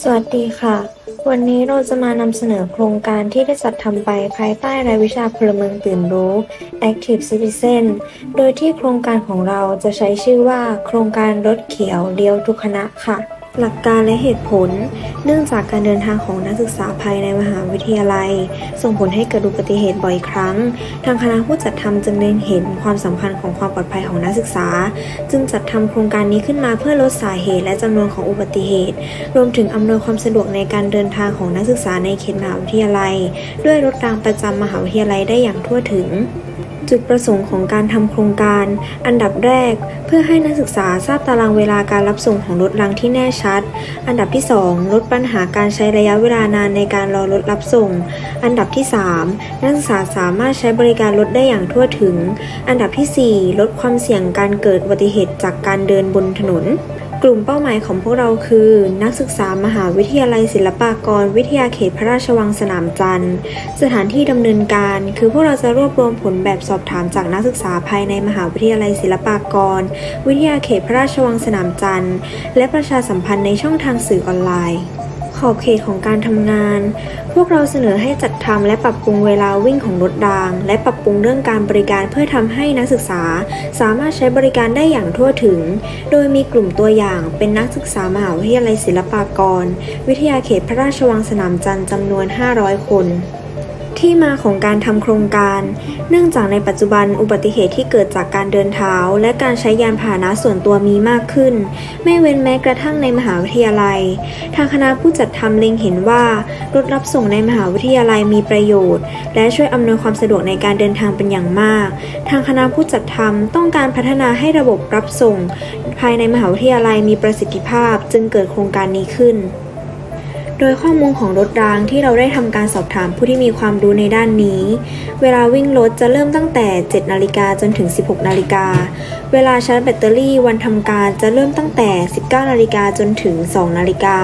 สวัสดีค่ะ วันนี้เราจะมานำเสนอโครงการที่ได้จัดทำไปภายใต้รายวิชาพลเมืองตื่นรู้ Active Citizen โดยที่โครงการของเราจะใช้ชื่อว่า โครงการรถเขียวเลี้ยวทุกคณะค่ะ หลักการและเหตุผล เนื่องจากการเดินทางของนักศึกษาภายในมหาวิทยาลัย ส่งผลให้เกิดอุบัติเหตุบ่อยครั้ง ทางคณะผู้จัดทำจึงเล็งเห็นความสำคัญของความปลอดภัยของนักศึกษา จึงจัดทำโครงการนี้ขึ้นมาเพื่อลดสาเหตุและจำนวนของอุบัติเหตุ รวมถึงอำนวยความสะดวกในการเดินทางของนักศึกษาในเขตมหาวิทยาลัย ด้วยรถรางประจำมหาวิทยาลัยได้อย่างทั่วถึง จุดประสงค์ของการทำโครงการ อันดับแรก เพื่อให้นักศึกษาทราบตารางเวลาการรับส่งของรถรางที่แน่ชัด อันดับที่ 2 ลดปัญหาการใช้ระยะเวลานานในการรอรถรับส่ง อันดับที่ 3 นักศึกษาสามารถใช้บริการรถได้อย่างทั่วถึง อันดับทีสี่4 ลดความเสี่ยงการเกิดอุบัติเหตุจากการเดินบนถนน กลุ่มเป้าหมายของพวกเราคือ นักศึกษามหาวิทยาลัยศิลปากร วิทยาเขตพระราชวังสนามจันทร์ สถานที่ดำเนินการ คือพวกเราจะรวบรวมผลแบบสอบถามจากนักศึกษาภายในมหาวิทยาลัยศิลปากร วิทยาเขตพระราชวังสนามจันทร์ และประชาสัมพันธ์ในช่องทางสื่อออนไลน์ ขอบเขตของการทำงาน พวกเราเสนอให้จัดทำและปรับปรุงเวลาวิ่งของรถราง และปรับปรุงเรื่องการบริการเพื่อทำให้นักศึกษา สามารถใช้บริการได้อย่างทั่วถึง โดยมีกลุ่มตัวอย่างเป็นนักศึกษามหาวิทยาลัยศิลปากร วิทยาเขตพระราชวังสนามจันทร์จำนวน 500 คน ที่มาของการทำโครงการ เนื่องจากในปัจจุบันอุบัติเหตุที่เกิดจากการเดินเท้า และการใช้ยานพาหนะส่วนตัวมีมากขึ้น ไม่เว้นแม้กระทั่งในมหาวิทยาลัย ทางคณะผู้จัดทำเล็งเห็นว่ารถรับส่งในมหาวิทยาลัยมีประโยชน์ และช่วยอำนวยความสะดวกในการเดินทางเป็นอย่างมาก ทางคณะผู้จัดทำต้องการพัฒนาให้ระบบรับส่ง ภายในมหาวิทยาลัยมีประสิทธิภาพจึงเกิดโครงการนี้ขึ้น ดยข้อมูลของรถรางที่เราได้ทำการสอบถามผู้ที่มีความรู้ในด้านนี้ เวลาวิ่งรถจะเริ่มตั้งแต่ 7 นาฬิกาจนถึง 16 นาฬิกา เวลาชาร์จแบตเตอรี่วันทำการจะเริ่มตั้งแต่ 19 นาฬิกาจนถึง 2 นาฬิกา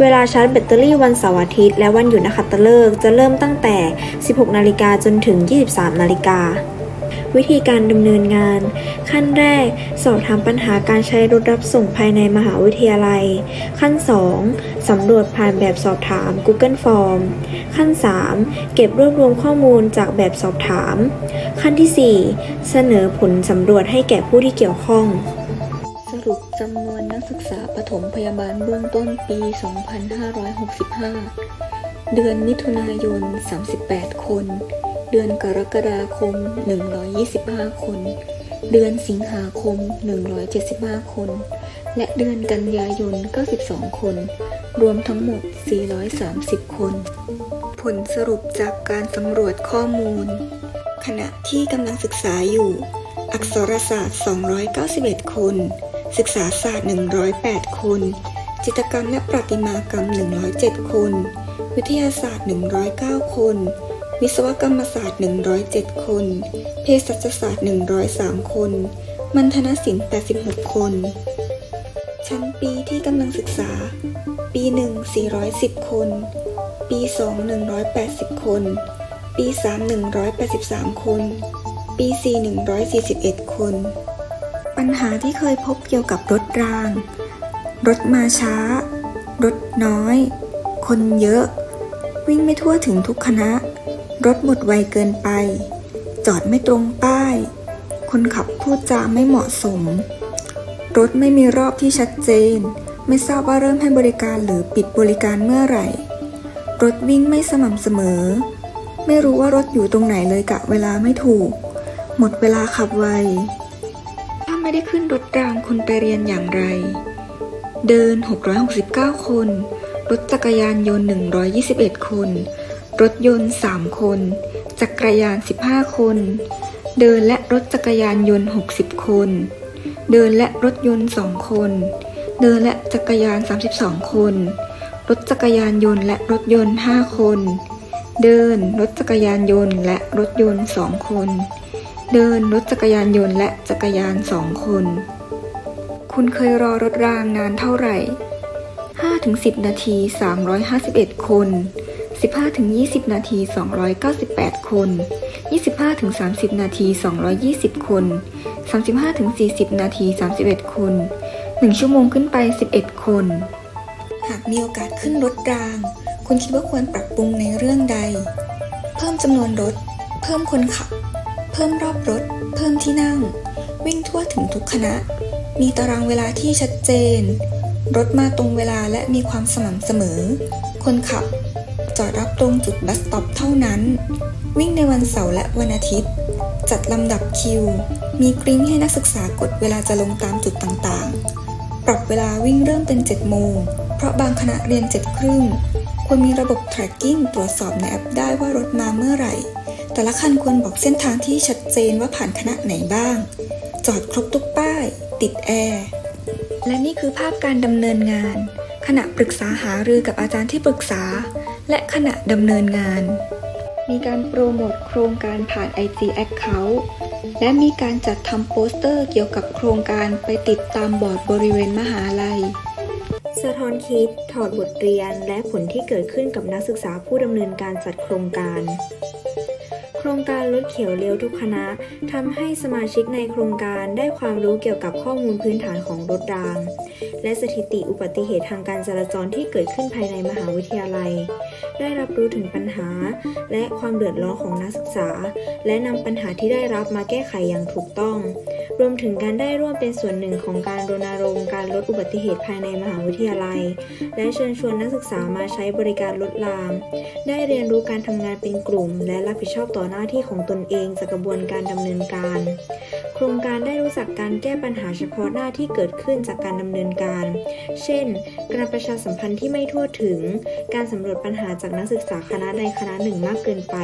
เวลาชาร์จแบตเตอรี่วันเสาร์อาทิตย์และวันหยุดนักขัตฤกษ์จะเริ่มตั้งแต่ 16 นาฬิกาจนถึง 23 นาฬิกา วิธีการดำเนินงาน ขั้นแรก สอบถามปัญหาการใช้รถรับส่งภายในมหาวิทยาลัย ขั้น 2 สำรวจผ่านแบบสอบถาม Google Form ขั้น 3 เก็บรวบรวมข้อมูลจากแบบสอบถาม ขั้นที่ 4 เสนอผลสำรวจให้แก่ผู้ที่เกี่ยวข้องสรุปจำนวนนักศึกษาปฐมพยาบาลเบื้องต้นปี 2565 เดือนมิถุนายน 38 คน เดือนกรกฎาคม 125 คน เดือนสิงหาคม 175 คน และเดือนกันยายน 92 คน รวมทั้งหมด 430 คน ผลสรุปจากการสำรวจข้อมูล ขณะที่กำลังศึกษาอยู่ อักษรศาสตร์ 291 คน ศึกษาศาสตร์ 108 คน จิตรกรรมและประติมากรรม 107 คน วิทยาศาสตร์ 109 คน วิศวกรรมศาสตร์ 107 คน เภสัชศาสตร์ 103 คน มัณฑนศิลป์ 86 คน ชั้นปีที่กำลังศึกษา ปี 1 410 คน ปี 2 180 คน ปี 3 183 คน ปี 4 141 คน ปัญหาที่เคยพบเกี่ยวกับรถราง รถมาช้า รถน้อย คนเยอะ วิ่งไม่ทั่วถึงทุกคณะ รถหมดไวเกินไป จอดไม่ตรงป้าย คนขับพูดจาไม่เหมาะสม รถไม่มีรอบที่ชัดเจน ไม่ทราบว่าเริ่มให้บริการหรือปิดบริการเมื่อไหร่ รถวิ่งไม่สม่ำเสมอ ไม่รู้ว่ารถอยู่ตรงไหนเลยกะเวลาไม่ถูก หมดเวลาขับไว ถ้าไม่ได้ขึ้นรถรางคุณไปเรียนอย่างไร เดิน 669 คน รถจักรยานยนต์ 121 คน รถยนต์ 3 คน จักรยาน 15 คน เดินและรถจักรยานยนต์ 60 คน เดินและรถยนต์ 2 คน เดินและจักรยาน 32 คน รถจักรยานยนต์และรถยนต์ 5 คน เดินรถจักรยานยนต์และรถยนต์ 2 คน เดินรถจักรยานยนต์และจักรยาน 2 คน คุณเคยรอรถรางนานเท่าไหร่5-10 นาที 351 คน 15-20 นาที 298 คน 25-30 นาที 220 คน 35-40 นาที 31 คน 1 ชั่วโมงขึ้นไป 11 คน หากมีโอกาสขึ้นรถราง คุณคิดว่าควรปรับปรุงในเรื่องใด เพิ่มจำนวนรถ เพิ่มคนขับ เพิ่มรอบรถ เพิ่มที่นั่ง วิ่งทั่วถึงทุกคณะ มีตารางเวลาที่ชัดเจน รถมาตรงเวลาและมีความสม่ำเสมอ คนขับ อดรับตรงจุดบัสสต็อปเท่านั้น วิ่งในวันเสาร์และวันอาทิตย์ จัดลำดับคิว มีกริ้งให้นักศึกษากดเวลาจะลงตามจุดต่างๆ ปรับเวลาวิ่งเริ่มเป็น 7 โมง เพราะบางคณะเรียน7ครึ่งควรมีระบบ tracking ตรวจสอบในแอปได้ว่ารถมาเมื่อไหร่ แต่ละคันควรบอกเส้นทางที่ชัดเจนว่าผ่านคณะไหนบ้าง จอดครบทุกป้าย ติดแอร์ และนี่คือภาพการดำเนินงาน ขณะปรึกษาหารือกับอาจารย์ที่ปรึกษา และขณะดำเนินงาน มีการโปรโมทโครงการผ่าน IG Account และมีการจัดทำโปสเตอร์เกี่ยวกับโครงการไปติดตามบอร์ดบริเวณมหาลัย สะท้อนคิด ถอดบทเรียน และผลที่เกิดขึ้นกับนักศึกษาผู้ดำเนินการจัดโครงการโครงการรถเขียวเลี้ยวทุกคณะทำให้สมาชิกในโครงการได้ความรู้เกี่ยวกับข้อมูลพื้นฐานของรถราง และสถิติอุบัติเหตุทางการจราจรที่เกิดขึ้นภายในมหาวิทยาลัย ได้รับรู้ถึงปัญหา และความเดือดร้อนของนักศึกษา และนำปัญหาที่ได้รับมาแก้ไขอย่างถูกต้อง รวมถึงการได้ร่วมเป็นส่วนหนึ่งของการรณรงค์การลดอุบัติเหตุภายในมหาวิทยาลัย และเชิญชวนนักศึกษามาใช้บริการรถราง ได้เรียนรู้การทำงานเป็นกลุ่ม และรับผิดชอบต่อหน้าที่ของตนเองจากกระบวนการดำเนินการ โครงการได้รู้จักการแก้ปัญหาเฉพาะหน้าที่เกิดขึ้นจากการดำเนินการ เช่น การประชาสัมพันธ์ที่ไม่ทั่วถึง การสำรวจปัญหาจากนักศึกษาคณะใดคณะหนึ่งมากเกินไป